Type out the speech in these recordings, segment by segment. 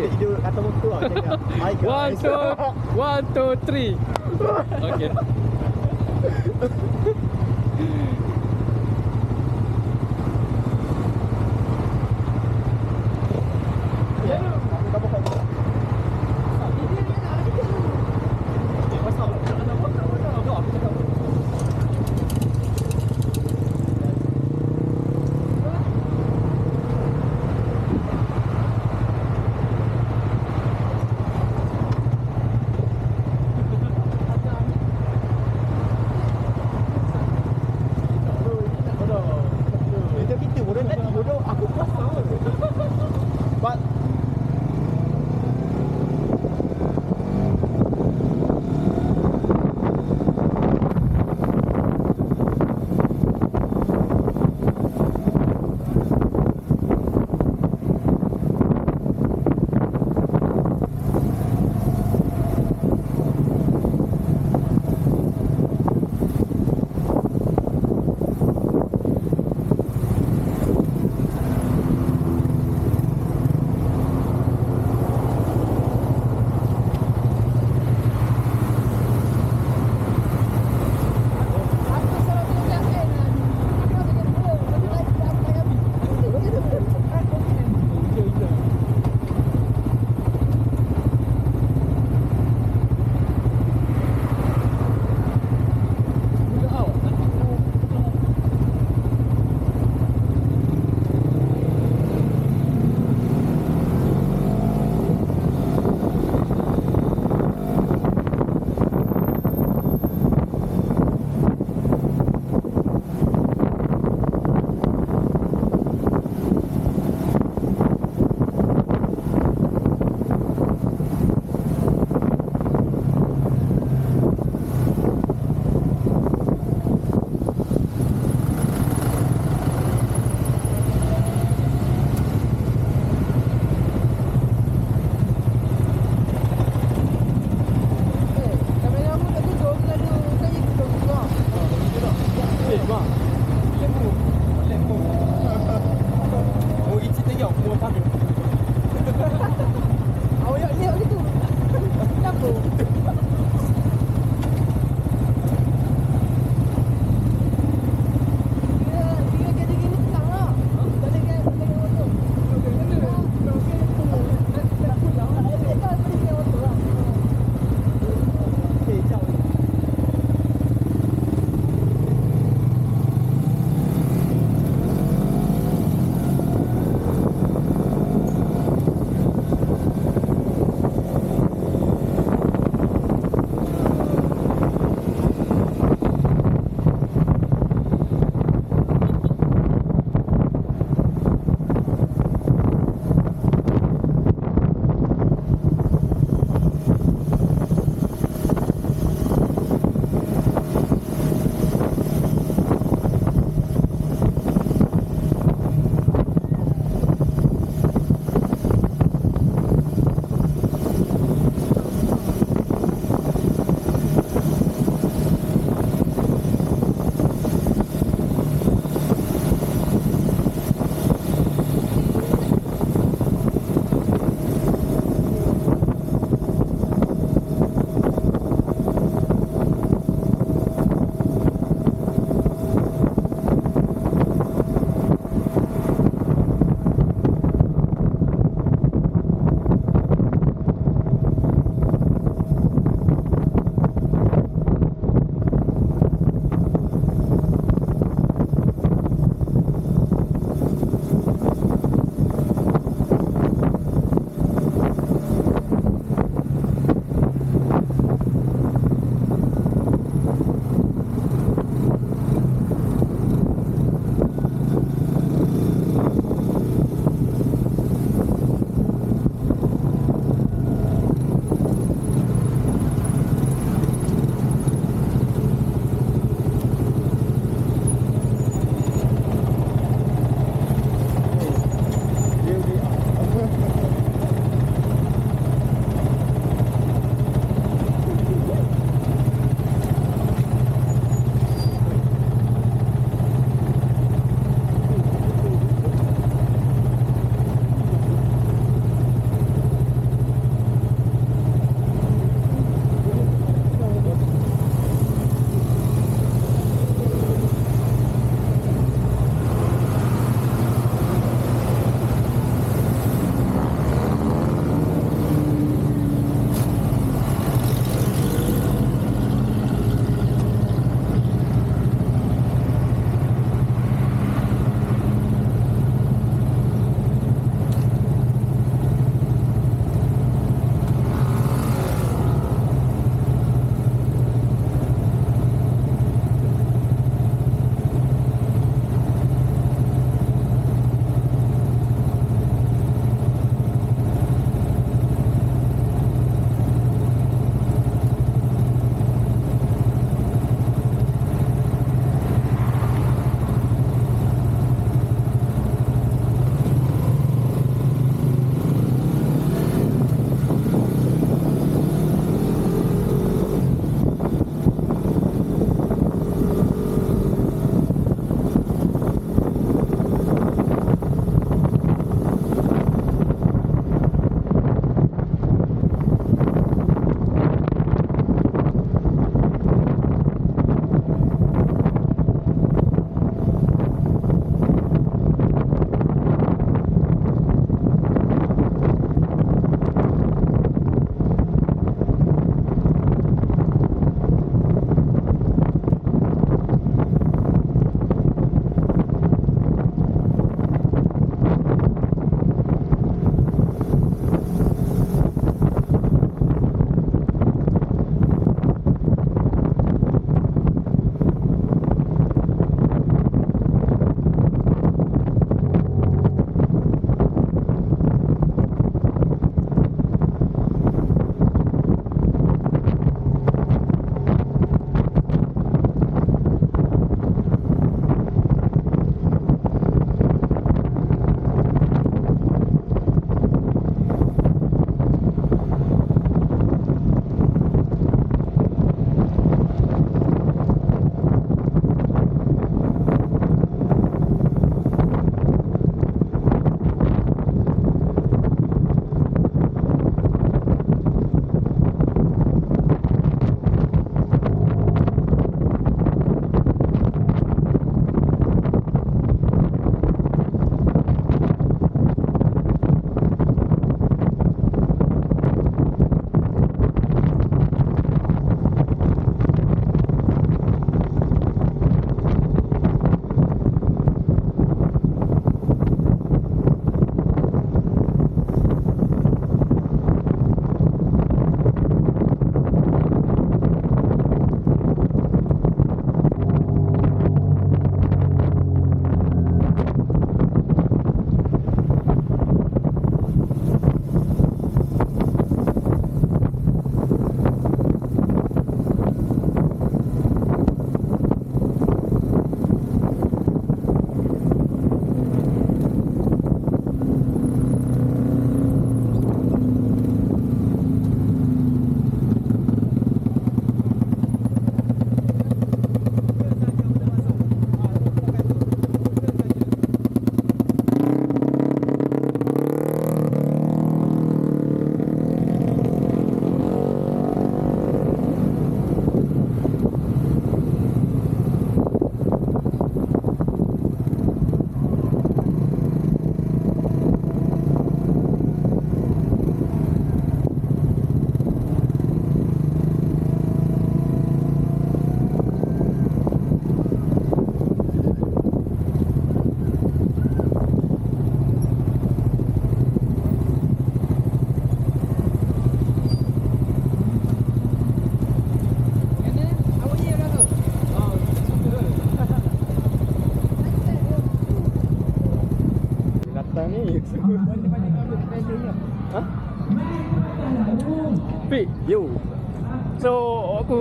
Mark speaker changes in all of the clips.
Speaker 1: Okay.
Speaker 2: Tidur atas motor lah cakap. Hi guys.
Speaker 1: One, two, one, two, three. Okay.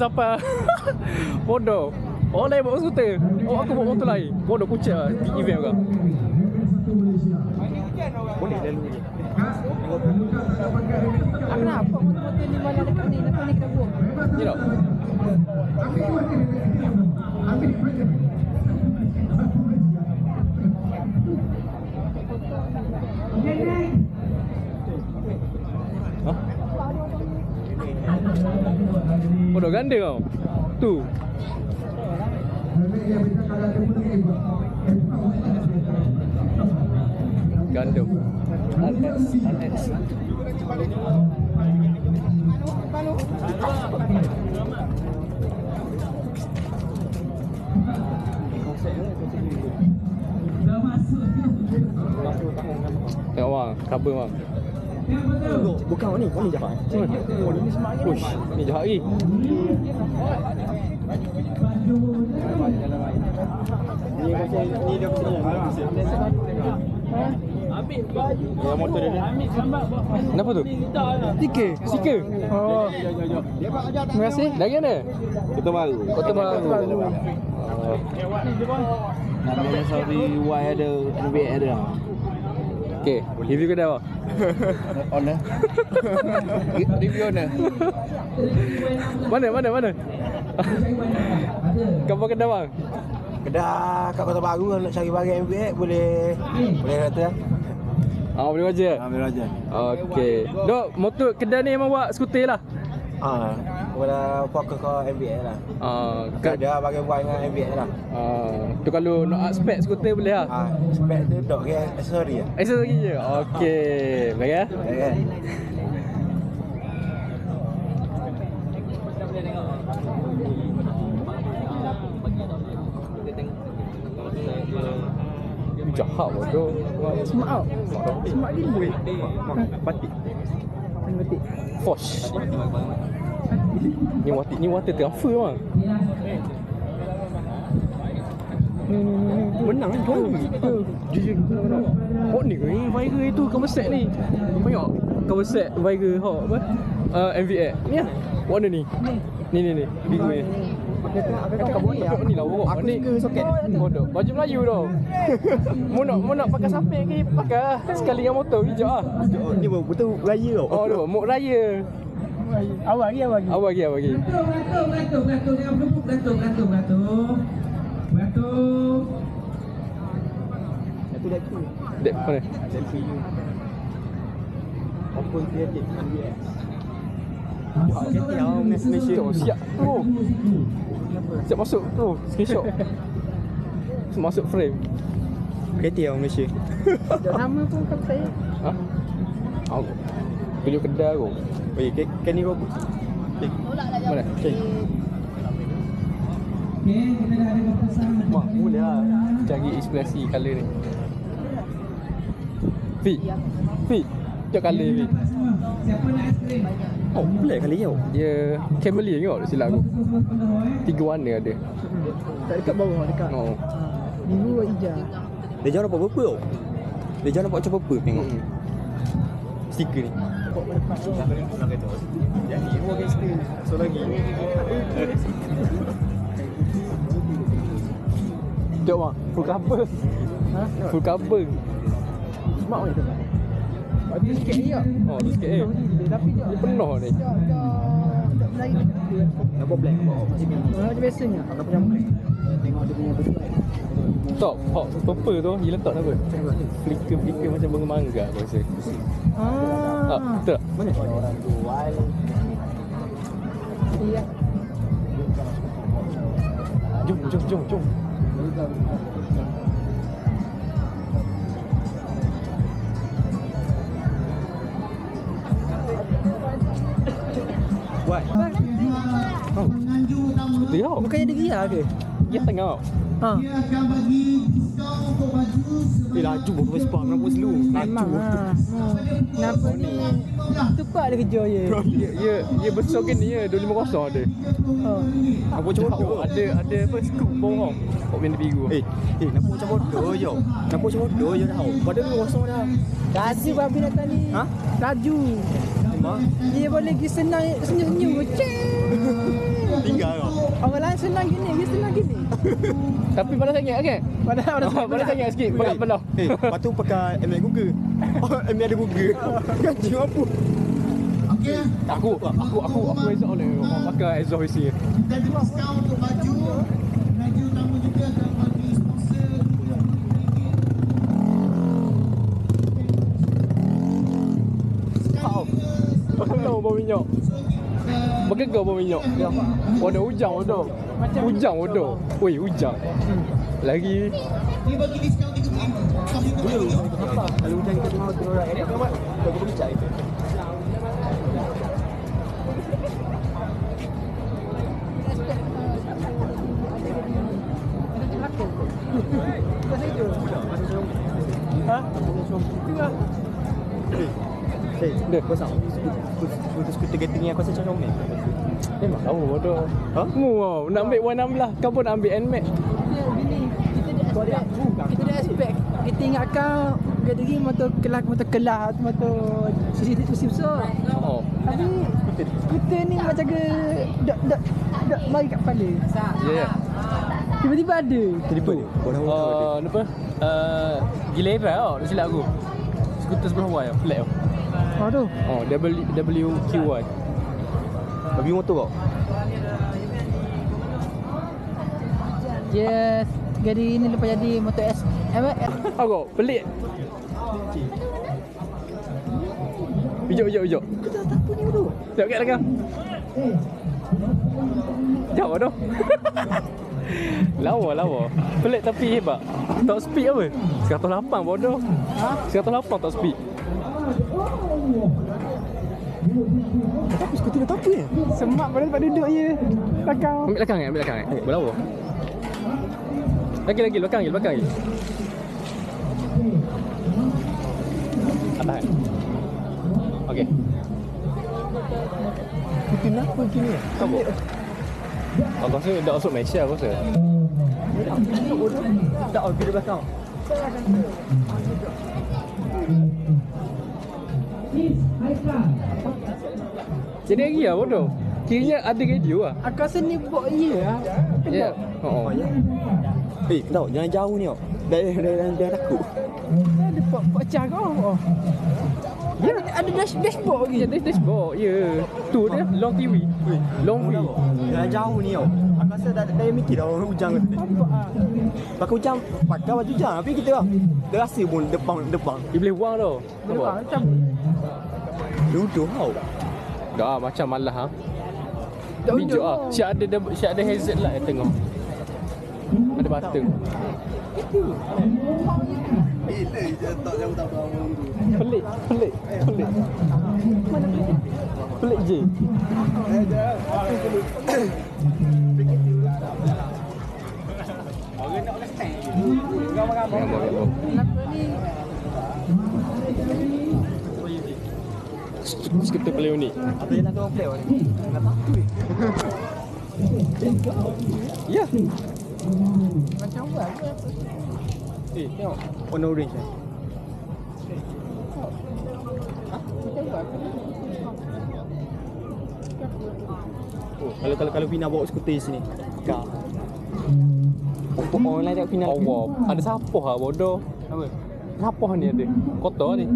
Speaker 1: Sampai bodoh. Orang lain bawa skuter. Oh, aku bawa motor lain. Bodoh kucing lah event juga. Bodoh ganda kau. Tu. Gandum. Tengok bang, cover bang.
Speaker 2: Bukan ni, kau ni jahat.
Speaker 1: Oh, ni semak ni. Uish, ni jahat lagi.
Speaker 2: Ni macam ni dia punya. Ya motor dia ni.
Speaker 1: Kenapa tu? Stiker. Stiker. Oh. Terima kasih. Dari mana?
Speaker 2: Kita baru.
Speaker 1: Kota Baru. Oh.
Speaker 2: Namanya sorry Y ada NBA ada.
Speaker 1: Okay, review kedai apa?
Speaker 2: On eh. Review on eh.
Speaker 1: Mana, mana, mana? Gambar kedai bang?
Speaker 3: Kedah kat Kota Baru nak cari barang MBX boleh boleh kata lah.
Speaker 1: Ah, boleh baca?
Speaker 2: Ambil aja.
Speaker 1: Okay. Dok, motor kedai ni memang buat skuter lah?
Speaker 3: Ha, boleh fokus ke MBX lah.
Speaker 1: Ah,
Speaker 3: Kat dia barang buat dengan MBX lah.
Speaker 1: ah, tu kalau nak spek skuter boleh lah?
Speaker 3: Ha, spek tu dok ke aksesori lah.
Speaker 1: Accessory je? Okay. Baik ya?
Speaker 3: Ya kan?
Speaker 1: Jahat bodoh.
Speaker 4: Semak tau. Semak dia boleh.
Speaker 2: Batik.
Speaker 1: Fosh. Ni water, ni water transfer bang.
Speaker 2: Menang kan kau.
Speaker 1: Jujur. Oh ni ni viral itu cover set ni. Tengok cover set viral hot apa? Uh, MVX. Ni lah. Warna ni. Ni ni ni. Biru ni.
Speaker 4: Kau boleh
Speaker 1: Tengok ni lah bawa.
Speaker 4: Aku
Speaker 1: ni.
Speaker 4: suka soket.
Speaker 1: Bodoh. Baju Melayu tau. Mu nak mu nak pakai samping ke pakai lah. Sekali dengan motor bijak ah.
Speaker 2: Ni betul raya tau.
Speaker 1: Oh tu, muk raya.
Speaker 4: Awal lagi, awal lagi.
Speaker 1: Awal lagi, awal lagi.
Speaker 5: Beratuk, beratuk, beratuk, jangan berlupuk, beratuk, beratuk, beratuk. Beratuk.
Speaker 2: Itu dah tu.
Speaker 1: Dek mana?
Speaker 2: Selfie you. Open creative MBX.
Speaker 5: Masuk
Speaker 2: kita
Speaker 5: orang
Speaker 2: yang
Speaker 5: dulu,
Speaker 2: Malaysia.
Speaker 5: semua
Speaker 1: Siap tu.
Speaker 5: Situ.
Speaker 1: Siap masuk tu. Screenshot. Masuk frame.
Speaker 2: Kereta orang Malaysia.
Speaker 4: Dah nama pun kau saya.
Speaker 1: Ha? Aku tunjuk kedai aku.
Speaker 2: Oh ya, kan ni bagus.
Speaker 1: Mana?
Speaker 2: Okay.
Speaker 5: Okey, kita dah ada keputusan.
Speaker 1: Mak, boleh lah. Cari inspirasi colour ni. Fi. Fi. Tengok colour Fi.
Speaker 5: Siapa nak aiskrim?
Speaker 2: Oh, boleh kali tau.
Speaker 1: Dia Camelian tengok tak silap aku. Tiga warna ada.
Speaker 4: Tak dekat bawah, dekat.
Speaker 1: Oh.
Speaker 4: Biru hijau.
Speaker 2: Dia jangan dapat berapa tau. Dia jangan dapat macam berapa tengok.
Speaker 1: Hmm.
Speaker 2: Stiker ni. Jadi, dua gangster. So lagi.
Speaker 1: Tengok mak. Full cover.
Speaker 4: Ha?
Speaker 1: Full cover.
Speaker 4: Semak ni tu. Bagi sikit ni tak?
Speaker 1: Oh, tu sikit eh.
Speaker 4: Tapi dia
Speaker 1: Dia penuh ni.
Speaker 4: Melayu.
Speaker 2: Nampak black nampak.
Speaker 4: Macam biasanya. Kalau punya tengok dia punya bentuk.
Speaker 1: Top. Hot purple tu. Dia letak apa? Flicker-flicker macam bunga mangga aku rasa.
Speaker 4: Ah.
Speaker 1: Ah, betul tak?
Speaker 2: Mana? Orang jual.
Speaker 4: Iya.
Speaker 1: Jom, jom, jom, jom.
Speaker 2: Buat.
Speaker 5: Penganjur utama.
Speaker 1: Dia tau.
Speaker 4: Bukannya dia ria ke?
Speaker 1: Dia tengah
Speaker 4: Ha.
Speaker 5: Dia akan bagi diskaun untuk baju
Speaker 2: Eh laju motor Vespa kenapa slow?
Speaker 4: Memang ha. Kenapa ni? Tupak dia kerja je.
Speaker 1: Ya, ya, ya besar gini ya, 250 ada.
Speaker 4: Oh.
Speaker 2: Aku macam bodoh.
Speaker 1: Oh, ada ada apa scoop bawah. Kok benda biru.
Speaker 2: Eh, eh nampak macam bodoh je. Nampak macam bodoh je dah. Pada lu kosong dah.
Speaker 4: Laju babi datang ni.
Speaker 2: Ha?
Speaker 4: Laju.
Speaker 2: Memang
Speaker 4: Dia boleh pergi senang senyum-senyum.
Speaker 2: Tinggal kau.
Speaker 4: Orang lain senang gini, dia senang gini.
Speaker 1: Tapi pada sangat kan?
Speaker 4: Padahal
Speaker 1: Pada
Speaker 4: orang
Speaker 1: pada sangat sikit berat belah.
Speaker 2: Eh, lepas tu pakai ML Google. Oh, ML ada Google. Gaji apa?
Speaker 5: Okey.
Speaker 1: Aku aku aku aku exhaust oleh orang pakai exhaust isi.
Speaker 5: Kita ada diskaun untuk baju. Baju utama juga akan bagi sponsor
Speaker 1: Kau. Kalau bau minyak. Bergegar bau minyak. Waduh hujan waduh. Hujan waduh. Woi hujan. Lagi
Speaker 5: Dia bagi diskaun 30,000.
Speaker 2: Kalau hujan kita tengah orang ni, kau buat. Kau pergi cari. Eh,
Speaker 1: Dia.
Speaker 2: kau sang. Skuter skuter getting yang kau rasa macam comel.
Speaker 1: memang tahu waduh.
Speaker 2: Ha?
Speaker 1: Mu wow, nak ambil 116 kau pun nak ambil NMAX.
Speaker 4: Dia gini, kita dia kita dia expect. Kita ingat kau kategori motor kelas motor kelas motor sisi sisi besar.
Speaker 1: Oh.
Speaker 4: Tapi skuter ni macam ke dak dak dak mari kat kepala.
Speaker 1: Ya ya.
Speaker 4: Tiba-tiba ada.
Speaker 2: Terlibat dia. Kau dah tahu
Speaker 1: Uh, apa? Uh, Gilera tau, tak silap aku. Skuter sebelah tau, flat tau.
Speaker 4: Oh tu.
Speaker 1: Oh, W WQY.
Speaker 2: Bagi motor kau.
Speaker 4: Yes. Jadi ini lepas jadi motor S. Apa?
Speaker 1: Aku pelik. Hijau hijau hijau.
Speaker 4: Kita tak apa ni tu.
Speaker 1: Tengok kat belakang. Jauh dah. lawa lawa. Pelik tapi hebat. Top speed apa? 108 bodoh.
Speaker 4: Ha?
Speaker 1: 108 top speed.
Speaker 2: Tapi skuter tak apa ya?
Speaker 4: Semak pada tempat duduk je. Belakang.
Speaker 1: Ambil belakang eh, ambil belakang eh. Berlawa. Lagi lagi belakang lagi, belakang lagi. Atas. eh? Okey.
Speaker 2: Skuter kenapa kini?
Speaker 1: Apa? Aku rasa dah masuk Malaysia aku rasa.
Speaker 2: Tak, oh, bila belakang.
Speaker 1: Jadi lagi lah bodoh. Kiranya ada radio lah.
Speaker 4: Aku rasa ni buat ye lah.
Speaker 1: Ya. Oh.
Speaker 2: Oh. Eh, tahu jangan jauh ni kau. Dah dah dah, dah, dah takut.
Speaker 4: Ada pak pak. Oh. Ya, ada dash dashboard lagi.
Speaker 1: Ya, dash dashboard. Ya. Tu dia long TV. Long TV.
Speaker 2: Jangan jauh ni kau. Aku rasa dah dah mikir dah orang hujan kata. Pakai hujan, pakai baju hujan tapi kita lah. Dia rasa pun depan depan.
Speaker 1: Dia boleh buang tau.
Speaker 4: Nampak
Speaker 1: Nampak?
Speaker 4: macam
Speaker 2: Duduk kau.
Speaker 1: Dah macam malah ha.
Speaker 4: Tak
Speaker 1: Bijuk ah.
Speaker 4: tau.
Speaker 1: Siap ada siap ada hazard lah yang tengah. Ada batung. Pelik, pelik, pelik. Mana pelik? Pelik je. Gambar, gambar.
Speaker 4: Kenapa ni?
Speaker 1: Skuter paling unik.
Speaker 2: Apa yang nak kau play ni? Nak takut.
Speaker 1: Ya.
Speaker 4: Macam buat?
Speaker 1: Eh, tengok.
Speaker 2: Warna orange kan.
Speaker 4: Macam buat apa?
Speaker 2: Oh, kalau kalau kalau Pina bawa skuter sini. Kau. Oh, orang lain tengok Pina.
Speaker 1: Allah. Ada sapoh lah bodoh. Apa? Sapoh ni ada. Kotor ni.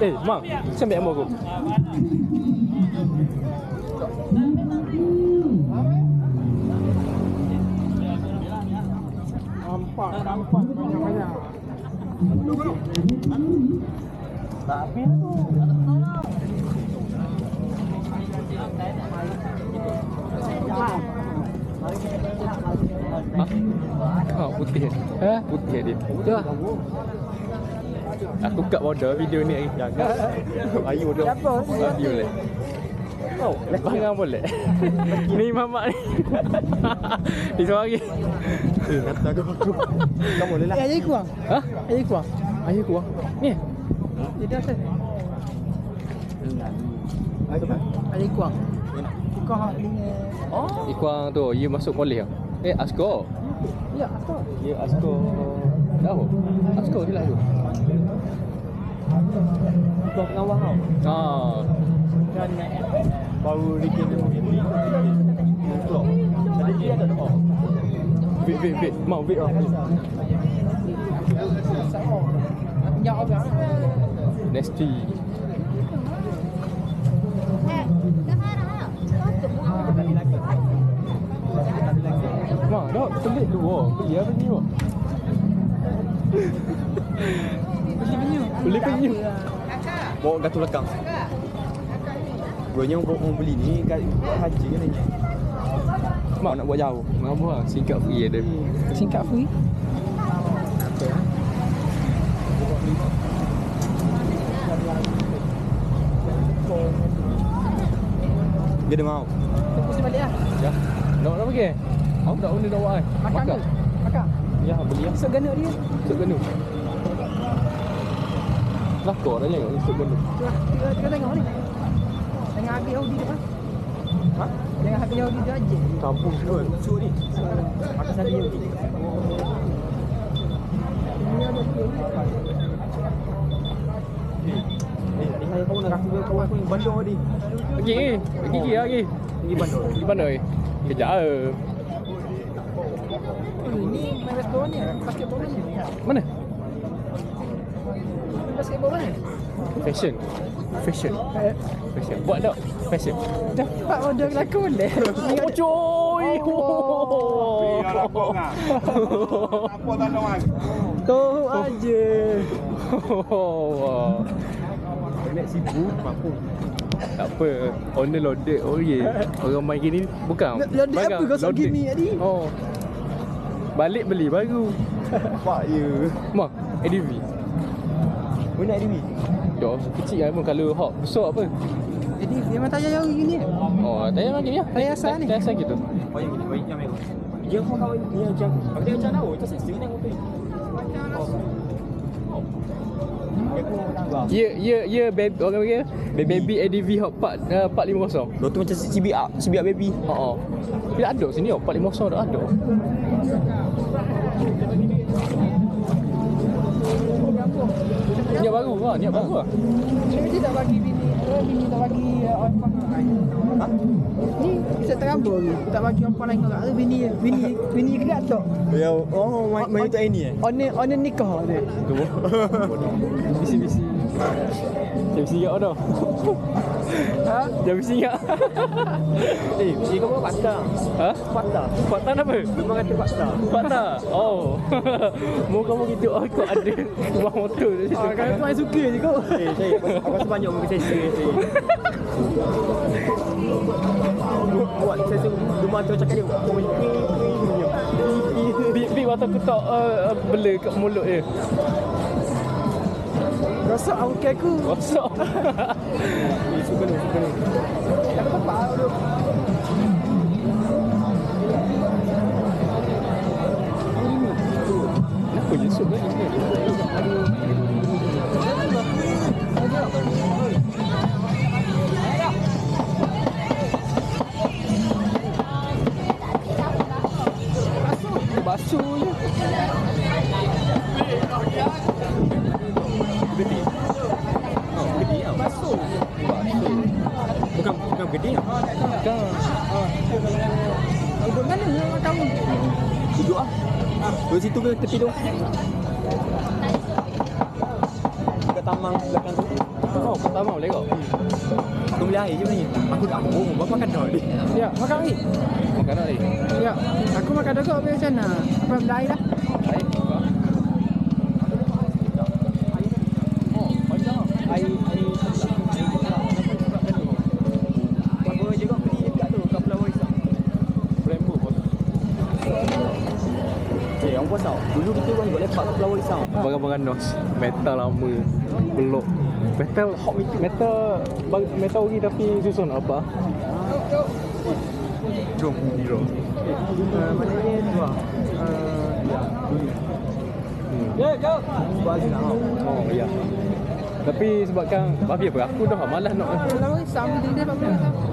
Speaker 1: Eh, Mak. Saya ambil ambil aku.
Speaker 4: Nampak, nampak banyak-banyak.
Speaker 2: Tapi tu.
Speaker 1: Ha? Oh, putih. Ha? Putih dia.
Speaker 4: Tu lah.
Speaker 1: Aku kat bodoh video ni lagi. Jangan. Ayu bodoh.
Speaker 4: Siapa?
Speaker 1: Video ni.
Speaker 2: Oh,
Speaker 1: Bangang boleh. ni mamak ni. Di seorang lagi.
Speaker 2: Eh, kata aku aku. Kamu boleh lah.
Speaker 4: Eh, ajar kurang.
Speaker 1: Ha?
Speaker 4: Ajar kurang.
Speaker 1: Ayah kuah. Ni.
Speaker 4: Jadi asal. Ajar kurang. Kurang ni.
Speaker 1: Oh. Ikuang tu, you masuk kolej ah. Eh, asko.
Speaker 4: Ya, apa?
Speaker 1: Ya, asko. Tahu. Asko dia lah tu.
Speaker 2: Kau pengawal kau.
Speaker 1: Ah.
Speaker 2: Kan baru bikin dia punya beli. Keluar. Tadi dia ada oh.
Speaker 1: Wait, wait, wait. Mau wait ah.
Speaker 4: Ya, apa?
Speaker 1: Nasty. Mak, dah pelik tu. Oh. Beli apa ni?
Speaker 4: Beli penyu.
Speaker 1: Beli penyu.
Speaker 2: Bawa gatu lekang. Buatnya orang orang beli ni kat haji kan ni. Mak nak buat jauh.
Speaker 1: Mak buah singkat free ada.
Speaker 4: Singkat free.
Speaker 2: Dia dah mau.
Speaker 4: Mesti balik lah.
Speaker 1: Ya. Nak nak pergi? Aku tak boleh dah buat ai.
Speaker 4: Makan ke? Makan.
Speaker 1: Ya, beli ah.
Speaker 4: Esok gana dia.
Speaker 1: Sok genu. Lah kau dah tengok sok genu.
Speaker 4: Tu. Kita, kita tengok ni. Tengah habis Audi depan.
Speaker 2: Ha?
Speaker 4: Tengah habis Audi tu aja.
Speaker 2: Kampung semua. Kusuk ni. Makan sari ni.
Speaker 4: Ini ada.
Speaker 2: Eh, tadi saya kawan nak aku kawan aku yang bandar tadi.
Speaker 1: Pergi ni. Pergi pergi lagi.
Speaker 2: Pergi bandar.
Speaker 1: Pergi mana oi? Kejap ah.
Speaker 4: Ini main basketball ni. Basketball ni.
Speaker 1: Mana?
Speaker 4: Ni.
Speaker 1: Fashion. Fashion. Fashion. Buat tak? Fashion.
Speaker 4: Dapat order kelakar boleh.
Speaker 1: Oh, coy.
Speaker 3: Apa tak ada mas?
Speaker 4: Tu aja.
Speaker 1: Oh.
Speaker 2: Nek sibuk mampu.
Speaker 1: Tak apa. Owner loaded. Oh yeah. Orang main gini bukan.
Speaker 4: Loaded apa kau sok gini tadi?
Speaker 1: Oh. Balik beli baru.
Speaker 2: Pak ya.
Speaker 1: Mak, ADV.
Speaker 2: Mana ni?
Speaker 1: Yo, kecil kan pun kalau hot besar apa?
Speaker 4: Jadi memang tayar yang gini.
Speaker 1: Oh, tayar lagi ya.
Speaker 4: Tayar asal ni?
Speaker 1: Tayar asal gitu.
Speaker 2: Oh yang ni, baik yang merah. Dia pun kawan dia macam. Aku dia macam tahu, itu saya nak motor. Dia pun tambah.
Speaker 1: Ya, ya, ya baby orang panggil baby, baby ADV hot part uh, 450.
Speaker 2: Lo tu macam CBR, CBR baby.
Speaker 1: Ha oh. Bila ada sini oh 450 dah ada. Niat baru lah, niat baru lah.
Speaker 4: Dia tak bagi bini. Eh, bini tak bagi
Speaker 2: Ha?
Speaker 4: Ni bisa terabur ni. Tak bagi orang lain orang. Tu bini bini bini kerat tu.
Speaker 2: Ya, oh, main main tak ini eh.
Speaker 4: One one nikah ni.
Speaker 1: Tu. Bisi-bisi. Bisi ingat dah.
Speaker 4: Ha?
Speaker 1: Jangan bisi ingat.
Speaker 2: Eh, si kau buat patah.
Speaker 1: ha?
Speaker 2: Patah.
Speaker 1: Fakta apa?
Speaker 2: Memang kata patah.
Speaker 1: Fakta? Oh. Mau kamu gitu oh, kau ada rumah motor di situ.
Speaker 4: Ah, kau main suka je kau.
Speaker 2: Eh, saya aku rasa banyak muka saya saya. Buat saya rumah tu cakap dia. Oh, ini
Speaker 1: big waktu ketok uh, bela kat mulut dia.
Speaker 4: Rosak aku aku.
Speaker 1: Rosak.
Speaker 2: suka ni, suka ni.
Speaker 1: Ni.
Speaker 2: Aku dah oh, berapa makan dah ni?
Speaker 4: Ya, makan lagi.
Speaker 1: Makan ni?
Speaker 4: Ya, aku makan dogok habis macam mana? Apa air dah?
Speaker 1: Air.
Speaker 2: Oh, panjang ah. Air air Apa kau. Eh. Dulu kita orang buat lepak kat Pulau Waisak.
Speaker 1: Barang-barang nos. Metal lama. Belok. Metal hot metal bang- metal lagi tapi susun apa? Jom Hero
Speaker 2: Uh, maknanya tu lah. Uh, ya, dulu.
Speaker 6: Ya, jom.
Speaker 2: Sebab Aziz nak
Speaker 1: Oh ya Tapi sebabkan Babi apa Aku dah malas nak
Speaker 4: Lama ni sama dia dia apa